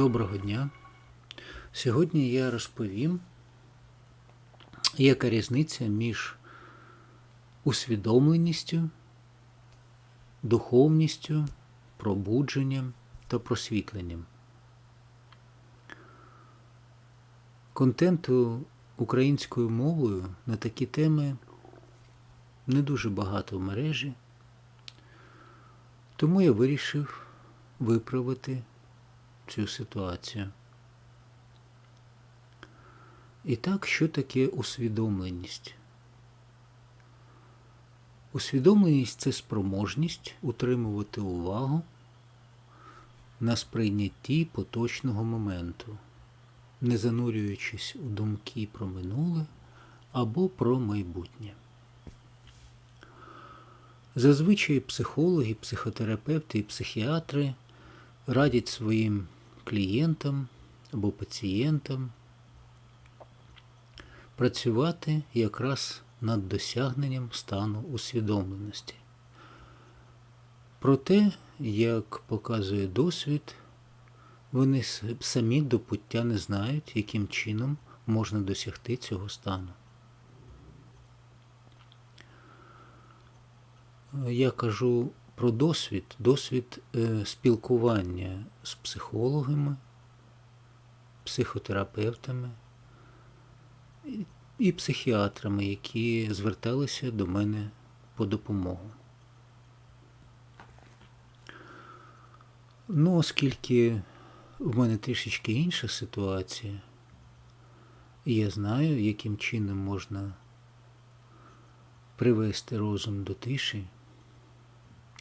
Доброго дня. Сьогодні я розповім, яка різниця між усвідомленістю, духовністю, пробудженням та просвітленням. Контенту українською мовою на такі теми не дуже багато в мережі, тому я вирішив виправити цю ситуацію. І так, що таке усвідомленість? Усвідомленість це спроможність утримувати увагу на сприйнятті поточного моменту, не занурюючись у думки про минуле або про майбутнє. Зазвичай психологи, психотерапевти і психіатри радять своїм клієнтам або пацієнтам працювати якраз над досягненням стану усвідомленості. Проте, як показує досвід, вони самі до пуття не знають, яким чином можна досягти цього стану. Я кажу про досвід, досвід е, спілкування з психологами, психотерапевтами і психіатрами, які зверталися до мене по допомогу. Ну, оскільки в мене трішечки інша ситуація, я знаю, яким чином можна привести розум до тиші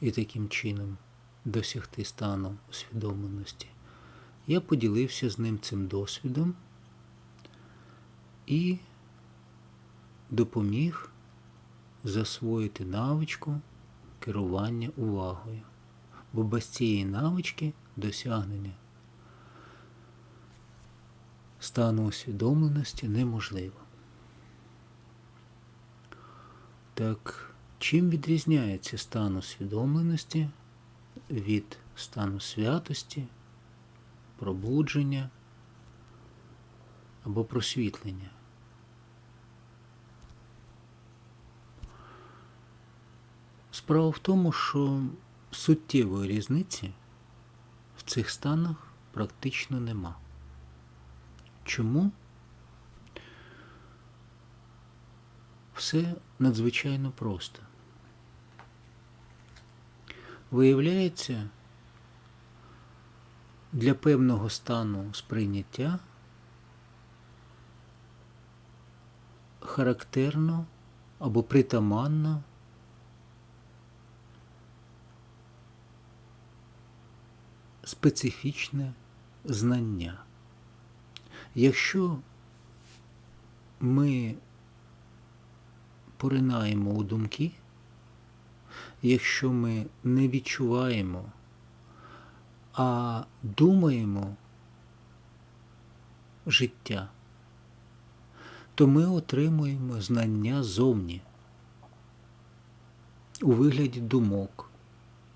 і таким чином досягти стану усвідомленості, я поділився з ним цим досвідом і допоміг засвоїти навичку керування увагою. Бо без цієї навички досягнення стану усвідомленості неможливо. Так, чим відрізняється стан усвідомленості від стану святості, пробудження або просвітлення? Справа в тому, що суттєвої різниці в цих станах практично нема. Чому? Все надзвичайно просто. Виявляється, для певного стану сприйняття характерно або притаманно специфічне знання. Якщо ми поринаємо у думки, якщо ми не відчуваємо, а думаємо життя, то ми отримуємо знання зовні у вигляді думок,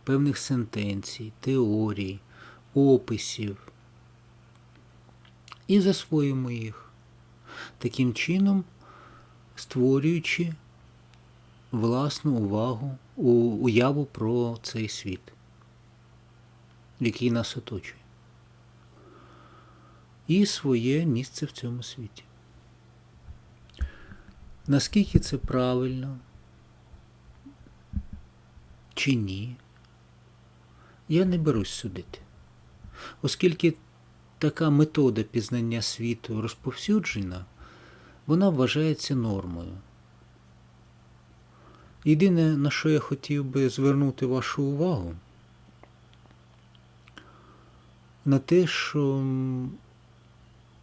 певних сентенцій, теорій, описів. І засвоїмо їх, таким чином створюючи власну увагу, уяву про цей світ, який нас оточує, і своє місце в цьому світі. Наскільки це правильно чи ні, я не берусь судити, оскільки така метода пізнання світу розповсюджена, вона вважається нормою. Єдине, на що я хотів би звернути вашу увагу, на те, що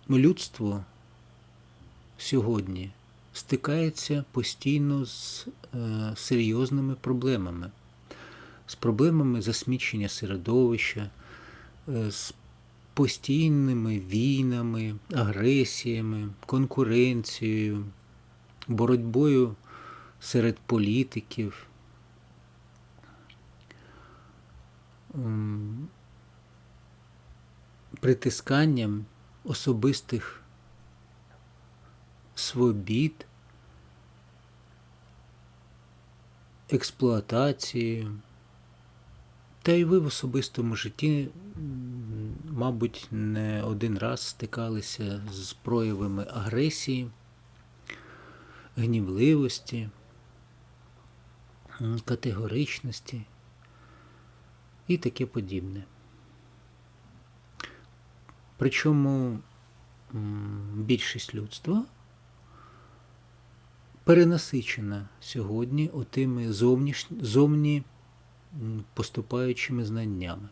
людство сьогодні стикається постійно з е, серйозними проблемами, з проблемами засмічення середовища, е, з постійними війнами, агресіями, конкуренцією, боротьбою серед політиків. притисканням особистих свобід, експлуатацією. Та й ви в особистому житті, мабуть, не один раз стикалися з проявами агресії, гнівливості, категоричності і таке подібне. Причому більшість людства перенасичена сьогодні отими зовнішні, зовні поступаючими знаннями.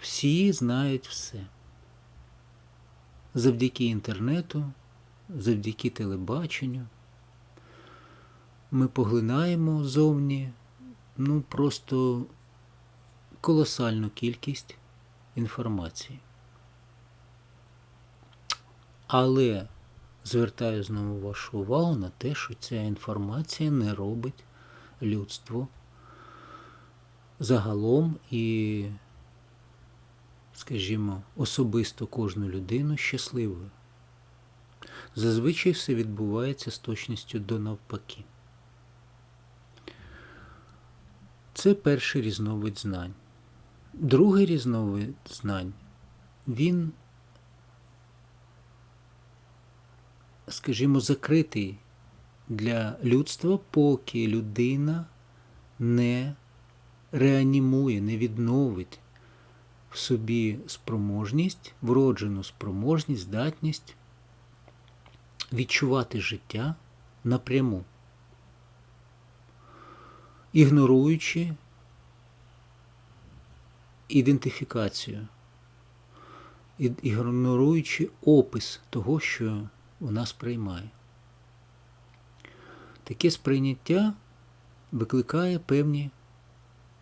Всі знають все. Завдяки інтернету, завдяки телебаченню. Ми поглинаємо зовні ну, просто колосальну кількість інформації. Але звертаю знову вашу увагу на те, що ця інформація не робить людство загалом і, скажімо, особисто кожну людину щасливою. Зазвичай все відбувається з точністю до навпаки. Це перший різновид знань. Другий різновид знань, він, скажімо, закритий для людства, поки людина не реанімує, не відновить в собі спроможність, вроджену спроможність, здатність відчувати життя напряму, ігноруючи ідентифікацію, ігноруючи опис того, що вона сприймає. Таке сприйняття викликає певні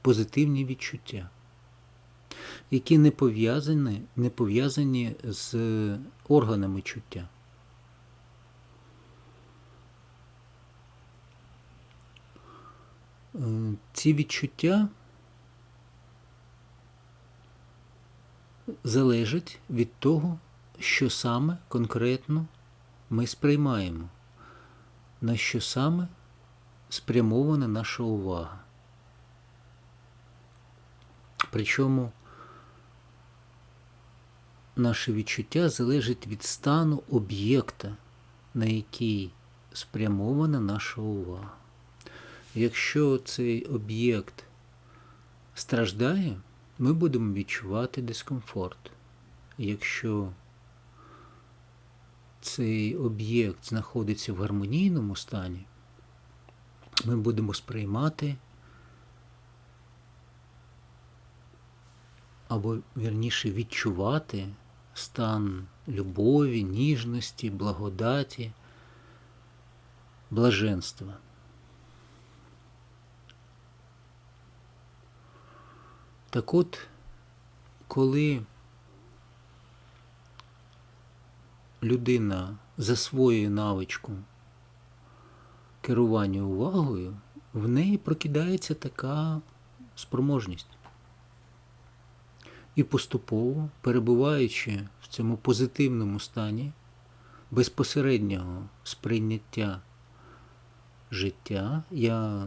позитивні відчуття, які не пов'язані, не пов'язані з органами чуття. Ці відчуття залежать від того, що саме конкретно ми сприймаємо, на що саме спрямована наша увага. Причому наше відчуття залежить від стану об'єкта, на який спрямована наша увага. Якщо цей об'єкт страждає, ми будемо відчувати дискомфорт. Якщо цей об'єкт знаходиться в гармонійному стані, ми будемо сприймати або вірніше відчувати стан любові, ніжності, благодаті, блаженства. Так от, коли людина засвоює навичку керування увагою, в неї прокидається така спроможність. І поступово, перебуваючи в цьому позитивному стані безпосереднього сприйняття життя, я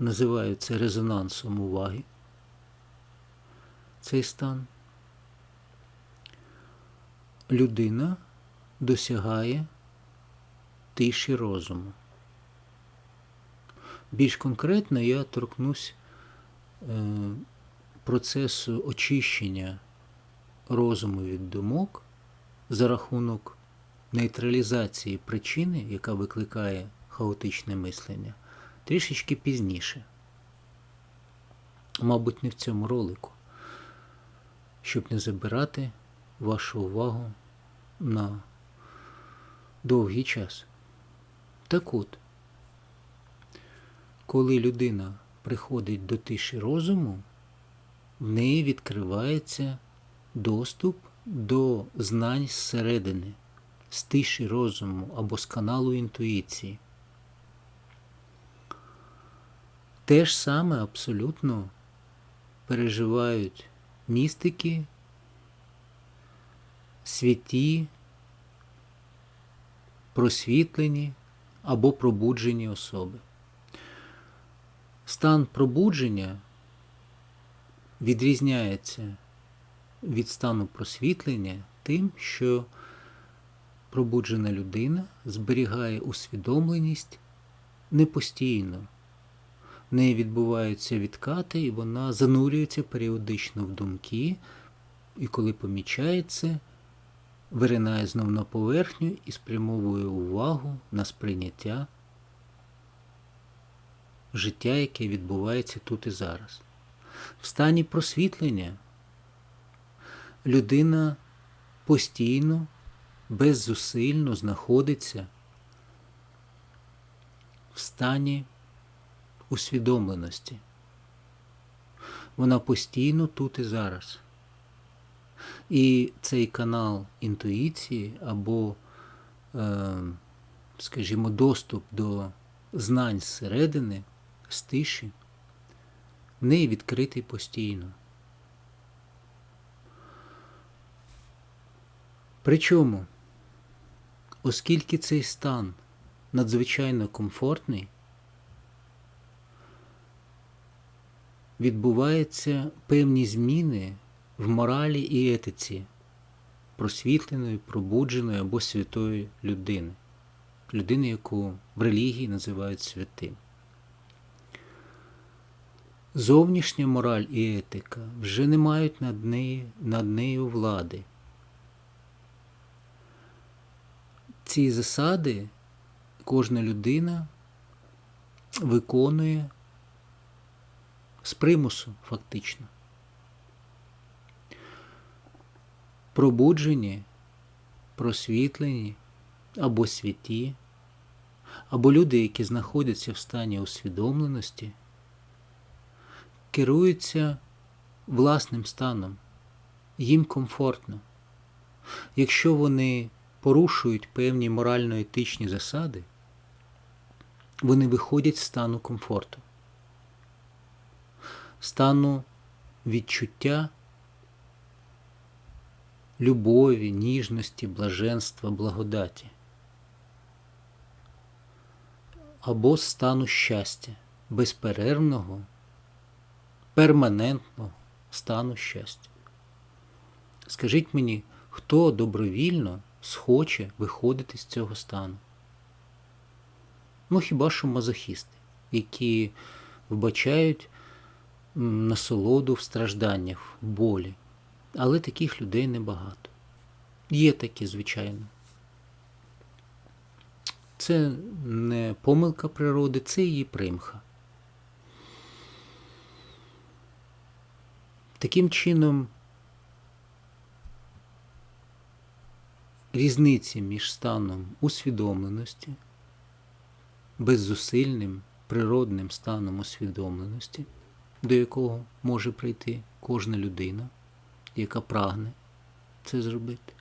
називаю це резонансом уваги, цей стан, людина досягає тиші розуму. Більш конкретно я торкнусь е, процесу очищення розуму від думок за рахунок нейтралізації причини, яка викликає хаотичне мислення, трішечки пізніше. Мабуть, не в цьому ролику, щоб не забирати вашу увагу на довгий час. Так от, коли людина приходить до тиші розуму, в неї відкривається доступ до знань зсередини, з тиші розуму або з каналу інтуїції. Те ж саме абсолютно переживають містики, святі, просвітлені або пробуджені особи. Стан пробудження відрізняється від стану просвітлення тим, що пробуджена людина зберігає усвідомленість не постійно. В неї відбуваються відкати, і вона занурюється періодично в думки, і коли помічає це, виринає знов на поверхню і спрямовує увагу на сприйняття життя, яке відбувається тут і зараз. В стані просвітлення людина постійно, беззусильно знаходиться в стані усвідомленості. Вона постійно тут і зараз. І цей канал інтуїції або, е, скажімо, доступ до знань зсередини, з тиші, в неї відкритий постійно. Причому, оскільки цей стан надзвичайно комфортний, відбуваються певні зміни в моралі і етиці просвітленої, пробудженої або святої людини, людини, яку в релігії називають святим. Зовнішня мораль і етика вже не мають над нею, над нею влади. Ці засади кожна людина виконує з примусу фактично. Пробуджені, просвітлені або святі, або люди, які знаходяться в стані усвідомленості, керуються власним станом, їм комфортно. Якщо вони порушують певні морально-етичні засади, вони виходять з стану комфорту, стану відчуття любові, ніжності, блаженства, благодаті або стану щастя, безперервного, перманентного стану щастя. Скажіть мені, хто добровільно схоче виходити з цього стану? Ну хіба що мазохісти, які вбачають насолоду в стражданнях, в болі. Але таких людей небагато. Є такі, звичайно. Це не помилка природи, це її примха. Таким чином, різниці між станом усвідомленості, беззусильним природним станом усвідомленості, до якого може прийти кожна людина, яка прагне це зробити,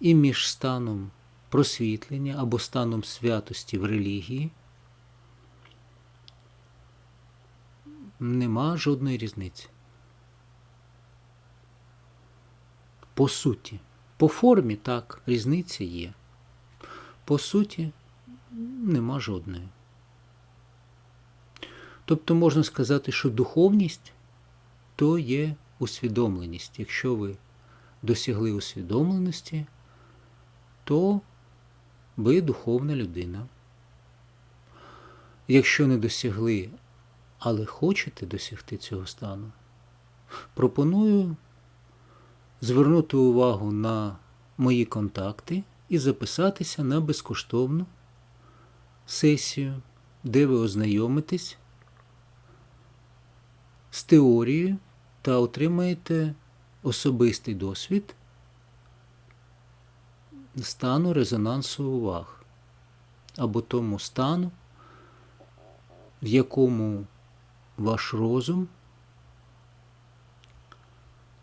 і між станом просвітлення або станом святості в релігії нема жодної різниці. По суті, по формі так, різниця є. По суті, нема жодної. Тобто можна сказати, що духовність то є усвідомленість. Якщо ви досягли усвідомленості, то ви духовна людина. Якщо не досягли, але хочете досягти цього стану, пропоную звернути увагу на мої контакти і записатися на безкоштовну сесію, де ви ознайомитесь з теорією та отримаєте особистий досвід стану резонансу уваг або тому стану, в якому ваш розум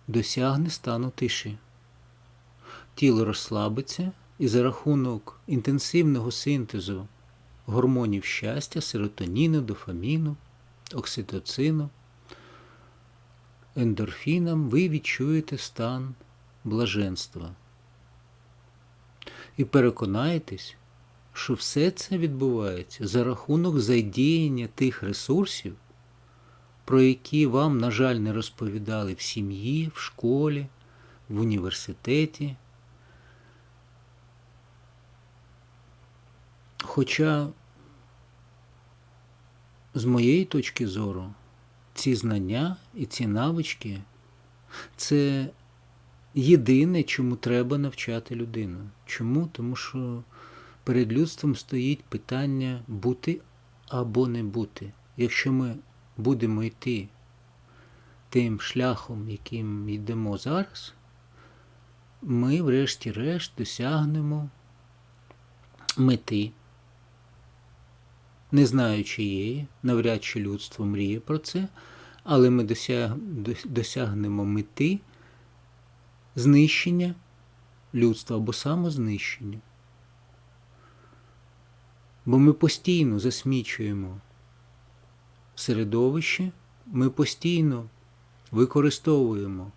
досягне стану тиші. Тіло розслабиться і за рахунок інтенсивного синтезу гормонів щастя, серотоніну, дофаміну, окситоцину, ендорфіном, ви відчуєте стан блаженства. І переконаєтесь, що все це відбувається за рахунок задіяння тих ресурсів, про які вам, на жаль, не розповідали в сім'ї, в школі, в університеті. Хоча, з моєї точки зору, ці знання і ці навички це єдине, чому треба навчати людину. Чому? Тому що перед людством стоїть питання бути або не бути. Якщо ми будемо йти тим шляхом, яким йдемо зараз, ми, врешті-решт, досягнемо мети, не знаю чиєї, навряд чи людство мріє про це, але ми досяг, досягнемо мети знищення людства або самознищення. Бо ми постійно засмічуємо середовище, ми постійно використовуємо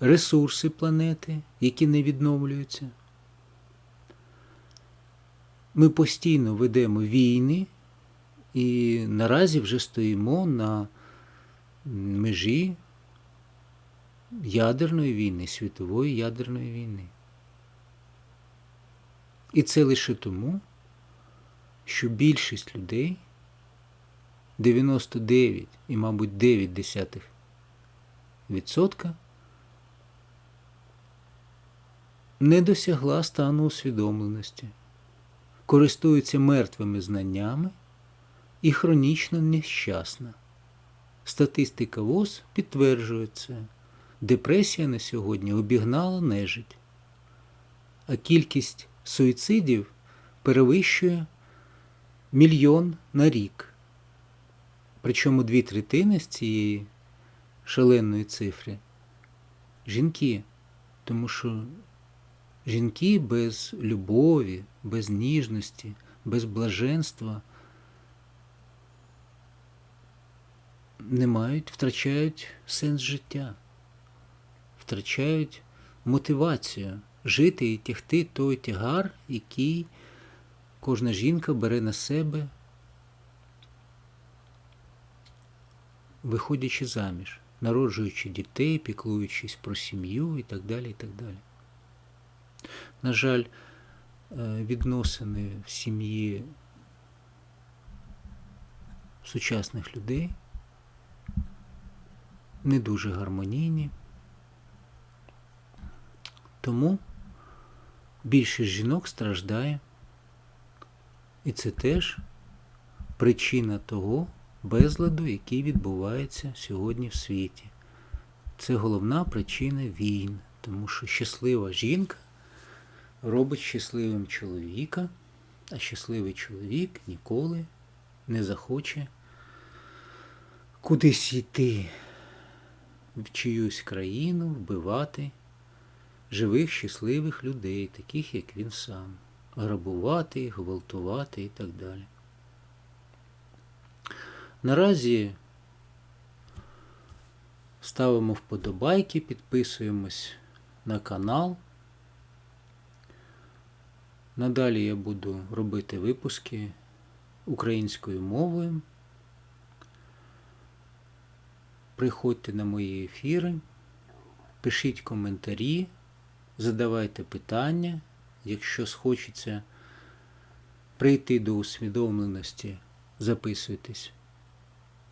ресурси планети, які не відновлюються. Ми постійно ведемо війни і наразі вже стоїмо на межі ядерної війни, світової ядерної війни. І це лише тому, що більшість людей 99 і, мабуть, 9 десятих відсотка не досягла стану усвідомленості, користується мертвими знаннями і хронічно нещасна. Статистика ВОЗ підтверджує це. Депресія на сьогодні обігнала нежить, а кількість суїцидів перевищує мільйон на рік. Причому дві третини з цієї шаленої цифри жінки, тому що жінки без любові, без ніжності, без блаженства не мають, втрачають сенс життя, втрачають мотивацію жити і тягти той тягар, який кожна жінка бере на себе, виходячи заміж, народжуючи дітей, піклуючись про сім'ю і так далі. і так далі. На жаль, е, відносини в сім'ї сучасних людей не дуже гармонійні. Тому більшість жінок страждає. І це теж причина того безладу, який відбувається сьогодні в світі. Це головна причина війн, тому що щаслива жінка робить щасливим чоловіка, а щасливий чоловік ніколи не захоче кудись йти в чиюсь країну, вбивати живих щасливих людей, таких як він сам, грабувати, гвалтувати і так далі. Наразі ставимо вподобайки, підписуємось на канал. Надалі я буду робити випуски українською мовою. Приходьте на мої ефіри, пишіть коментарі, задавайте питання. Якщо схочеться прийти до усвідомленості, записуйтесь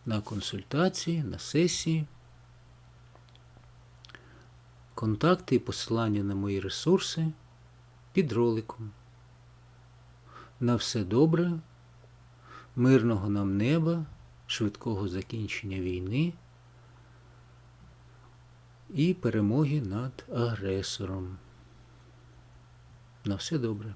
на консультації, на сесії. Контакти і посилання на мої ресурси під роликом. На все добре, мирного нам неба, швидкого закінчення війни і перемоги над агресором. На все добре.